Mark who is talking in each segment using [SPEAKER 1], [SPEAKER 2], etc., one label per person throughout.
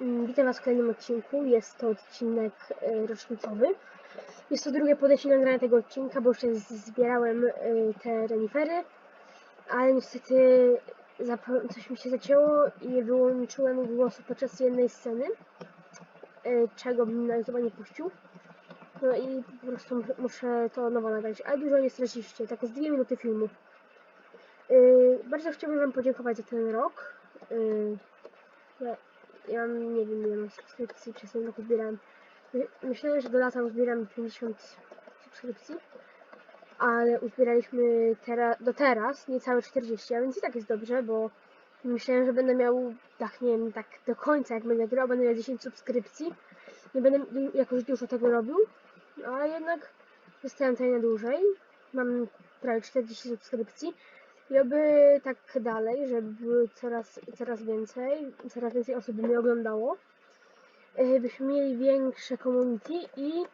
[SPEAKER 1] Mm, Witam Was w kolejnym odcinku. Jest to odcinek e, rocznicowy. Jest to drugie podejście na nagrania tego odcinka, bo już zbierałem e, te renifery, ale niestety coś mi się zacięło i wyłączyłem głosu podczas jednej sceny, e, czego bym na YouTube nie puścił. No i po prostu mus- muszę to nowo nagrać, ale dużo nie straciliście, tak z dwie minuty filmu. Bardzo chciałbym Wam podziękować za ten rok. Ja, nie wiem ile mam subskrypcji, przez ten rok zbierałem. My- Myślałem, że do lata uzbieram 50 subskrypcji, ale uzbieraliśmy do teraz niecałe 40, a więc i tak jest dobrze, bo myślałem, że będę miał, tak nie wiem, tak do końca, jak będę grał, będę miał 10 subskrypcji. Nie będę jakoś dużo tego robił, ale jednak zostałem tutaj na dłużej. Mam prawie 40 subskrypcji. I oby tak dalej, żeby coraz, coraz więcej, coraz więcej osób mnie oglądało. Yy, Byśmy mieli większe community i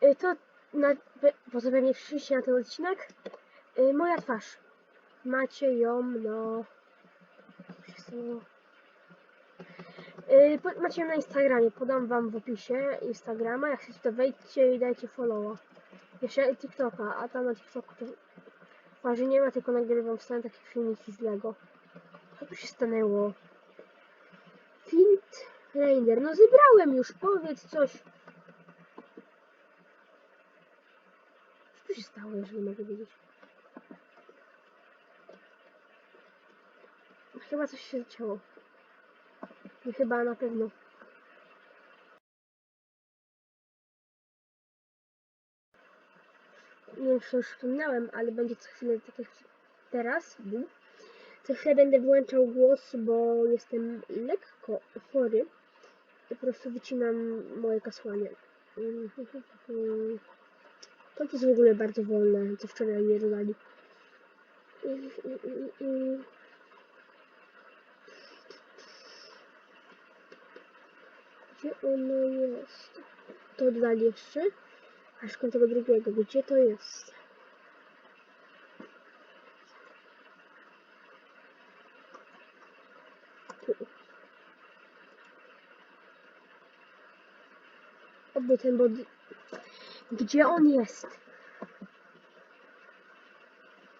[SPEAKER 1] yy, to na, pe- po co pewnie przyszliście na ten odcinek, yy, moja twarz. Macie ją, no... Macie ją na Instagramie, podam wam w opisie Instagrama, jak chcecie to wejdźcie i dajcie followa. Jeszcze TikToka, a tam na TikToku to twarzy nie ma, tylko nagrywam wstałem takie filmiki z Lego. Co tu się stanęło? Flint Raider. No zebrałem już, powiedz coś. Co tu się stało, jeżeli mogę wiedzieć? Chyba coś się zacięło. Nie chyba na pewno. Nie czy już wspomniałem, ale będzie co chwilę tak jak teraz. bu. Co chwilę będę wyłączał głos, bo jestem lekko chory. Po prostu wycinam moje kasłanie. To jest w ogóle bardzo wolne, co wczoraj mi dodali. Gdzie ono jest? To dodali jeszcze. A szukam tego drugiego. Gdzie to jest? Oby ten bod... Gdzie on jest?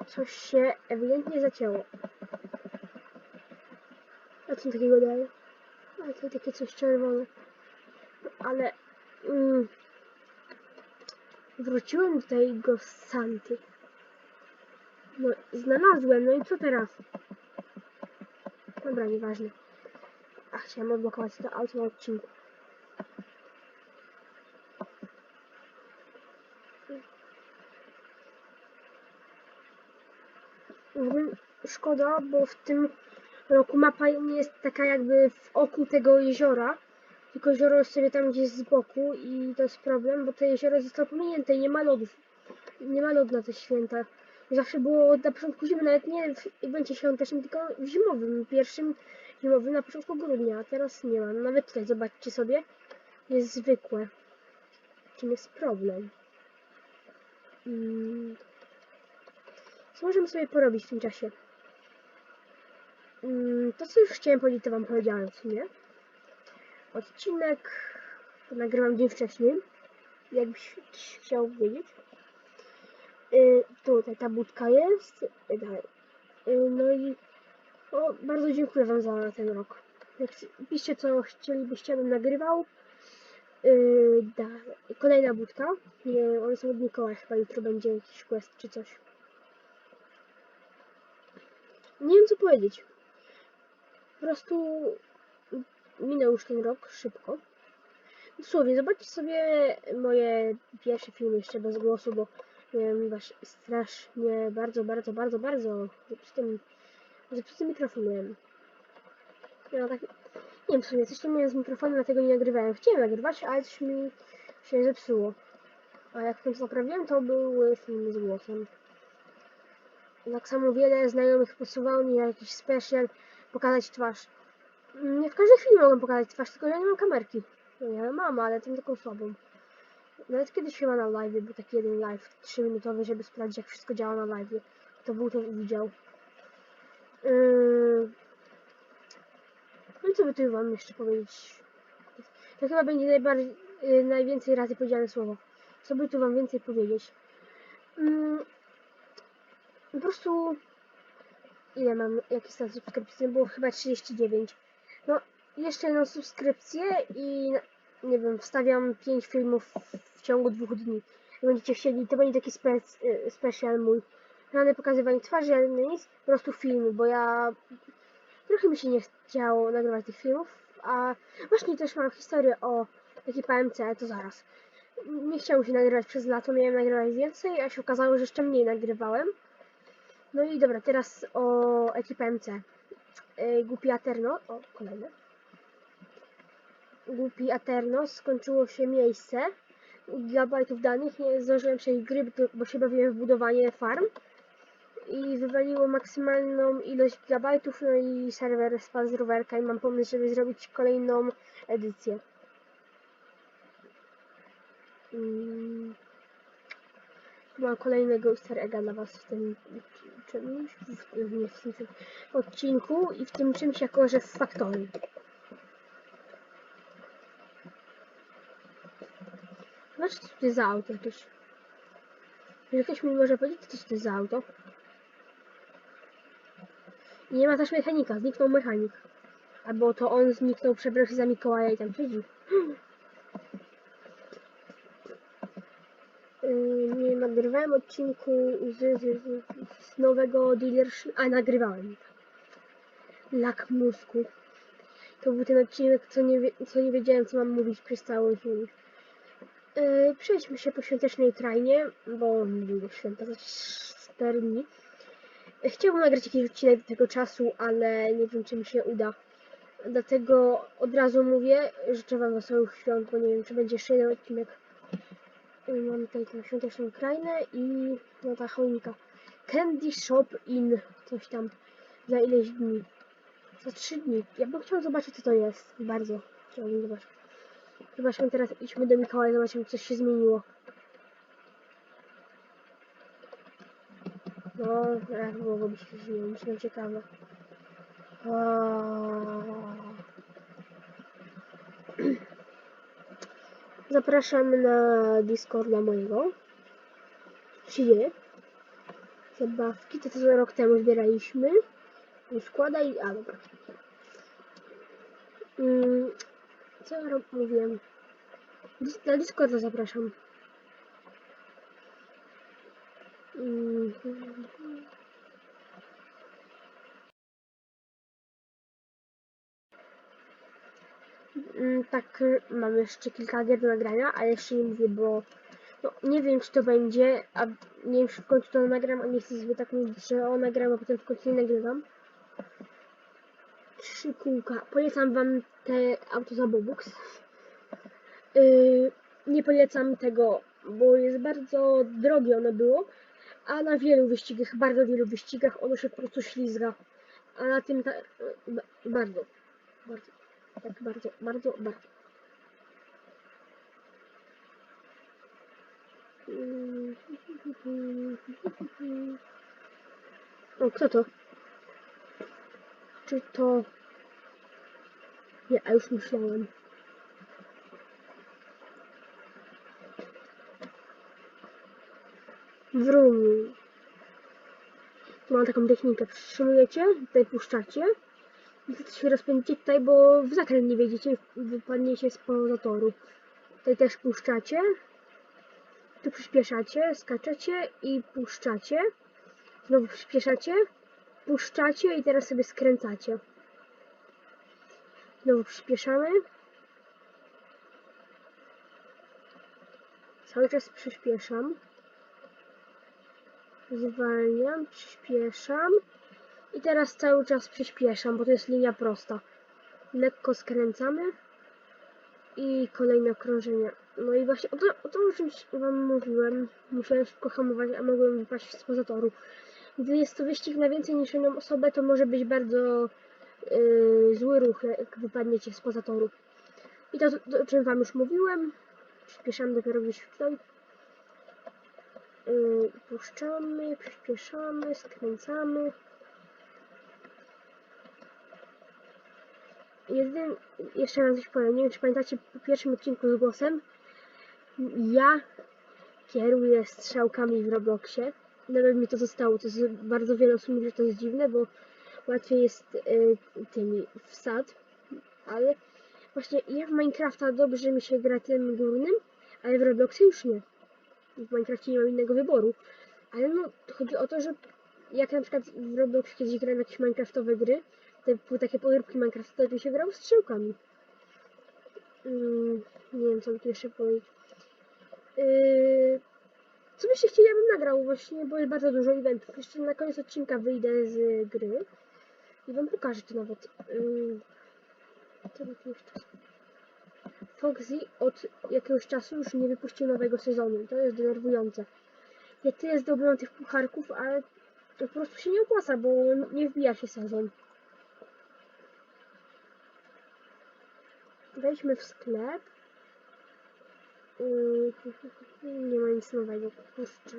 [SPEAKER 1] Coś się ewidentnie zacięło. A co takiego daje? Ale to takie coś czerwone. Ale... Mm, wróciłem do tego Santy. No, znalazłem, no i co teraz? Dobra, nieważne. A chciałem odblokować to auto na odcinku. Szkoda, bo w tym roku mapa nie jest taka jakby w oku tego jeziora, tylko jezioro jest sobie tam gdzieś z boku i to jest problem, bo to jezioro zostało pominięte i nie ma lodów. Nie ma lodu na te święta. Zawsze było na początku zimy, nawet nie w evencie świątecznym, tylko w zimowym, pierwszym zimowym na początku grudnia, a teraz nie ma. No Nawet tutaj zobaczcie sobie, jest zwykłe. Czym jest problem? Mm. Co możemy sobie porobić w tym czasie? Mm, To, co już chciałem powiedzieć, to Wam powiedziałem w sumie. Odcinek nagrywam dzień wcześniej, jakbyś chciał wiedzieć. Y, tutaj ta budka jest. Y, dalej. Y, no i o, bardzo dziękuję Wam za ten rok. Jak piszcie, co chcielibyście, abym nagrywał. Yy. Kolejna budka. Nie, one są od Mikołaja, chyba jutro będzie jakiś quest czy coś. Nie wiem co powiedzieć. Po prostu minął już ten rok szybko. Dosłownie, zobaczcie sobie moje pierwsze filmy jeszcze bez głosu, bo miałem wasz strasznie, bardzo, bardzo, bardzo, bardzo zepsuty, zepsuty mikrofon. Ja tak, nie wiem, w sumie coś tam miałem z mikrofonem, dlatego nie nagrywałem. Chciałem nagrywać, ale coś mi się zepsuło. A jak końcu naprawiłem, to były filmy z głosem. Tak samo wiele znajomych posuwało mi jakiś special, pokazać twarz. Nie w każdej chwili mogę pokazać twarz, tylko ja nie mam kamerki. No ja mam, ale tym taką słabą. Nawet kiedyś chyba na live był taki jeden live 3 minutowy, żeby sprawdzić jak wszystko działa na live. To był to widział. Yy... No i co by tu wam jeszcze powiedzieć? To chyba będzie najbardziej, y, najwięcej razy powiedziane słowo. Co by tu wam więcej powiedzieć? Mm, po prostu ile mam, jaki stan subskrypcji? Było chyba 39. No, jeszcze jedną subskrypcję i nie wiem, wstawiam 5 filmów w ciągu dwóch dni. Jak będziecie chcieli, to będzie taki spec, y, special mój. Żadne pokazywanie twarzy, ale nic, po prostu filmy, bo ja trochę mi się nie chciało nagrywać tych filmów, a właśnie też mam historię o ekipie MC, to zaraz. Nie chciało się nagrywać przez lato, miałem nagrywać więcej, a się okazało, że jeszcze mniej nagrywałem. No i dobra, teraz o ekipie MC. Yy, Głupi Aterno, o kolejne. Głupi Aterno, skończyło się miejsce gigabajtów danych, nie zdążyłem przejść gry, bo- się bawiłem w budowanie farm i wywaliło maksymalną ilość gigabajtów, no i serwer spadł z rowerka i mam pomysł, żeby zrobić kolejną edycję. Mm. Mam kolejnego easter egga dla was w tym czymś, w, nie, w tym odcinku i w tym czymś jako, że w Factory. Znaczy, co to jest za auto jakieś? Jeżeli ktoś mi może powiedzieć, co to jest za auto? I nie ma też mechanika, zniknął mechanik. Albo to on zniknął, przebrał się za Mikołaja i tam siedzi. Yy, nie nagrywałem odcinku z, z, z, nowego dealership, a nagrywałem. Lak mózgu. To był ten odcinek, co nie, co nie wiedziałem, co mam mówić przez cały film. Yy, przejdźmy się po świątecznej krainie, bo niedługo święta, za 4 dni. Chciałbym nagrać jakiś odcinek do tego czasu, ale nie wiem, czy mi się uda. Dlatego od razu mówię, życzę Wam wesołych świąt, bo nie wiem, czy będzie jeszcze jeden odcinek. Yy, Mam tutaj tę świąteczną krainę i no ta choinka. Candy Shop in coś tam za ileś dni. Za 3 dni. Ja bym chciał zobaczyć, co to jest. Bardzo chciałbym zobaczyć. Zobaczmy teraz, idźmy do Mikołaja, zobaczymy, co się zmieniło. No, jak mogłoby się zmienić, no ciekawe. O. Zapraszam na Discorda mojego. Dzieje? Zabawki, to co rok temu zbieraliśmy. Składaj, a dobra. Mm, co ja mówiłem? Na Discorda zapraszam. Mm, Tak, y, mam jeszcze kilka gier do nagrania, ale jeszcze nie mówię, bo no, nie wiem, czy to będzie, a nie wiem, czy w końcu to nagram, a nie chcę sobie tak mówić, że o nagram, a potem w końcu nie nagrywam. Trzy kółka. Polecam wam te auto za. Yy, nie polecam tego, bo jest bardzo drogie ono było, a na wielu wyścigach, bardzo wielu wyścigach ono się po prostu ślizga. A na tym ta, ba- bardzo, bardzo, tak bardzo, bardzo, bardzo. O, kto to? Czy to... Nie, a już myślałem. Wrum. Mam taką technikę. Przytrzymujecie, tutaj puszczacie. I wtedy się rozpędzicie tutaj, bo w zakręt nie wiedziecie, wypadniecie z poza toru. Tutaj też puszczacie. Tu przyspieszacie, skaczecie i puszczacie. Znowu przyspieszacie, puszczacie i teraz sobie skręcacie. Znowu przyspieszamy. Cały czas przyspieszam. Zwalniam, przyspieszam. I teraz cały czas przyspieszam, bo to jest linia prosta. Lekko skręcamy. I kolejne okrążenia. No i właśnie o to, o o czymś wam mówiłem. Musiałem szybko hamować, a mogłem wypaść spoza toru. Gdy jest to wyścig na więcej niż jedną osobę, to może być bardzo yy, zły ruch, jak wypadniecie spoza toru. I to, to, o czym wam już mówiłem. Przyspieszamy dopiero gdzieś tutaj. Yy, puszczamy, przyspieszamy, skręcamy. Jedynym, jeszcze raz coś powiem, nie wiem czy pamiętacie po pierwszym odcinku z głosem, ja kieruję strzałkami w Robloxie. Nawet mi to zostało, to jest bardzo wiele osób mówi, że to jest dziwne, bo łatwiej jest y, tymi wsad, ale właśnie ja w Minecrafta dobrze mi się gra tym górnym, ale w Robloxie już nie. W Minecrafcie nie mam innego wyboru. Ale no, chodzi o to, że jak na przykład w Robloxie kiedyś grałem jakieś Minecraftowe gry, były takie podróbki Minecrafta, to się grało strzałkami. Mm, nie wiem, co by tu jeszcze powiedzieć. Yy, co byście chcieli, abym nagrał właśnie, bo jest bardzo dużo eventów. Jeszcze na koniec odcinka wyjdę z gry i wam pokażę to nawet. Yy, co by tu jeszcze? Foxy od jakiegoś czasu już nie wypuścił nowego sezonu. To jest denerwujące. Ja tyle zdobyłam tych pucharków, ale to po prostu się nie opłaca, bo nie wbija się sezon. Wejdźmy w sklep. Yy, nie ma nic nowego. Kurczę.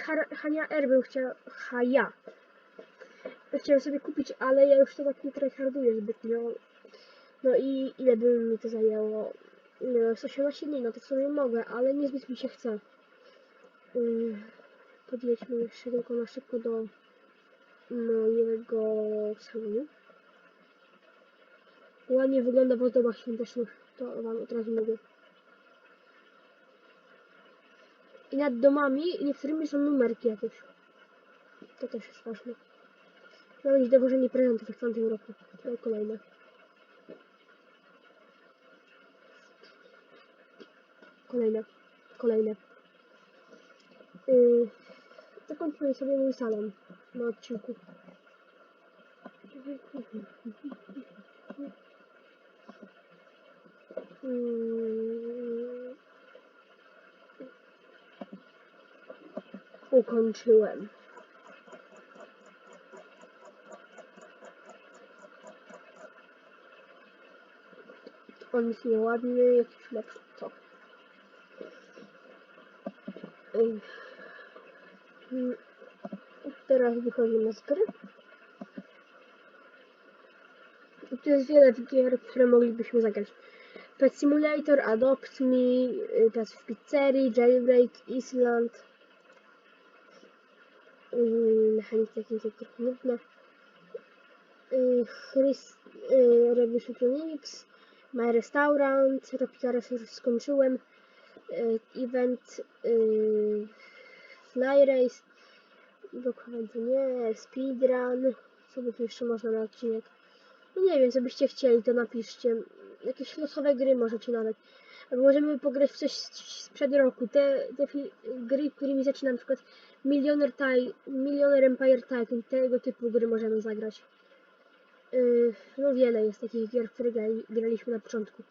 [SPEAKER 1] Har- Hania R bym chciała... Haja. Chciałem sobie kupić, ale ja już to tak nie tryharduję zbytnio. No i ile by mi to zajęło? No, z 18 dni, no to w sumie mogę, ale niezbyt mi się chce. Yy, podjedźmy jeszcze tylko na szybko do mojego salonu. Ładnie wygląda w ozdobach świątecznych, to wam od razu mówię. I nad domami niektórymi są numerki jakieś. To też jest ważne. Ma być dowożenie prezentów w tamtym roku. To kolejne. Kolejne. Kolejne. Yy, sobie mój salon na odcinku. Mm. Ukończyłem. On jest nieładny, jakiś lepszy. Co? Mm. Teraz wychodzimy z gry. I tu jest wiele gier, które moglibyśmy zagrać. Pet Simulator, Adopt Me, y, Praca w pizzerii, Jailbreak, Island. Yy, Mechaniki jakieś trochę nudne. Chris, Revolution Electronics, My Restaurant, Ropicaras już skończyłem. Yy, event, yy, Fly Race, dokładnie nie, Speedrun, co by tu jeszcze można na odcinek. No nie wiem, co byście chcieli, to napiszcie. Jakieś losowe gry możecie nawet. Albo możemy pograć w coś sprzed roku. Te, te gry, którymi zaczynam, na przykład Millionaire, Ty Millionaire Empire Tycoon, tego typu gry możemy zagrać. Yy, no wiele jest takich gier, które grali, graliśmy na początku.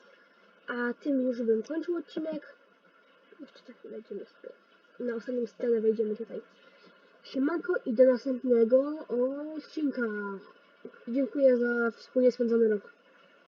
[SPEAKER 1] A tym już bym kończył odcinek. Jeszcze tak wejdziemy sobie. Na ostatnią scenę wejdziemy tutaj. Siemanko i do następnego odcinka. Dziękuję za wspólnie spędzony rok.